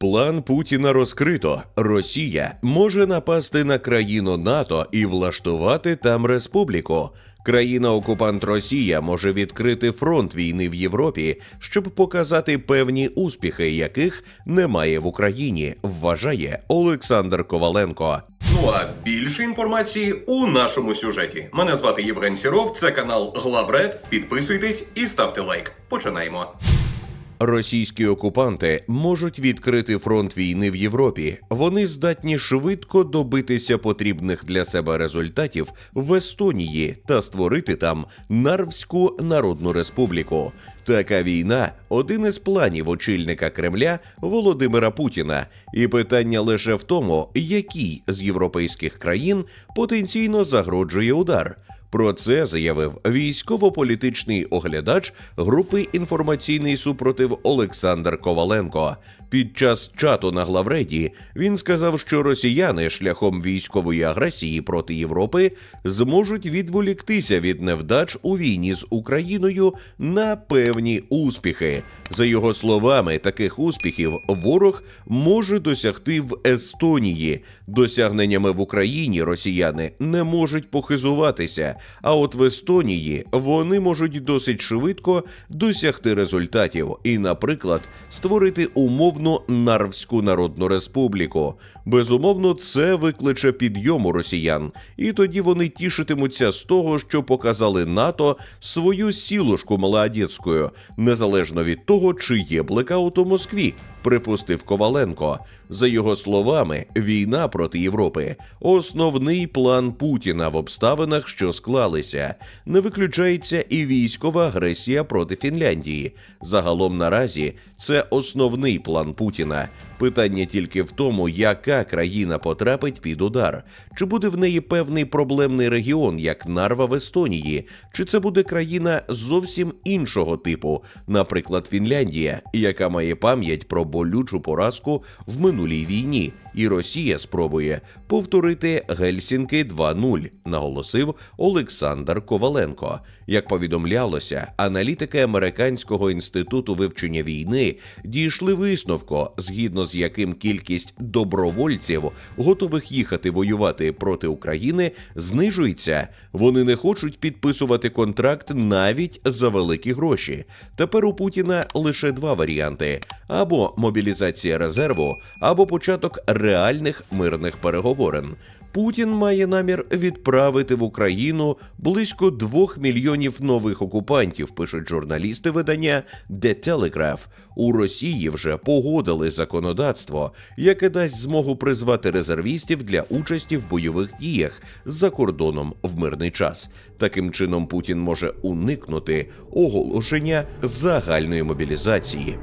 План Путіна розкрито. Росія може напасти на країну НАТО і влаштувати там республіку. Країна-окупант Росія може відкрити фронт війни в Європі, щоб показати певні успіхи, яких немає в Україні, вважає Олександр Коваленко. Ну а більше інформації у нашому сюжеті. Мене звати Євген Сіров, це канал Главред. Підписуйтесь і ставте лайк. Починаємо. Російські окупанти можуть відкрити фронт війни в Європі. Вони здатні швидко добитися потрібних для себе результатів в Естонії та створити там Нарвську Народну Республіку. Така війна один із планів очільника Кремля Володимира Путіна. І питання лише в тому, який з європейських країн потенційно загрожує удар. Про це заявив військово-політичний оглядач групи інформаційний супротив Олександр Коваленко. Під час чату на главреді він сказав, що росіяни шляхом військової агресії проти Європи зможуть відволіктися від невдач у війні з Україною на певні успіхи. За його словами, таких успіхів ворог може досягти в Естонії. Досягненнями в Україні росіяни не можуть похизуватися. А от в Естонії вони можуть досить швидко досягти результатів і, наприклад, створити умовну Нарвську Народну Республіку. Безумовно, це викличе підйом у росіян, і тоді вони тішитимуться з того, що показали НАТО свою сілушку молодецькою, незалежно від того, чи є блекаут у Москві. Припустив Коваленко. За його словами, війна проти Європи основний план Путіна в обставинах, що склалися. Не виключається і військова агресія проти Фінляндії. Загалом наразі це основний план Путіна. Питання тільки в тому, яка країна потрапить під удар, чи буде в неї певний проблемний регіон, як Нарва в Естонії, чи це буде країна зовсім іншого типу, наприклад, Фінляндія, яка має пам'ять про болючу поразку в минулій війні, і Росія спробує повторити Гельсінки 2.0, наголосив Олександр Коваленко. Як повідомлялося, аналітики американського інституту вивчення війни дійшли висновку, згідно з яким кількість добровольців, готових їхати воювати проти України, знижується. Вони не хочуть підписувати контракт навіть за великі гроші. Тепер у Путіна лише два варіанти: або мобілізація резерву, або початок реальних мирних переговорин. Путін має намір відправити в Україну близько двох мільйонів нових окупантів, пишуть журналісти видання The Telegraph. У Росії вже погодили законодавство, яке дасть змогу призвати резервістів для участі в бойових діях за кордоном в мирний час. Таким чином Путін може уникнути оголошення загальної мобілізації.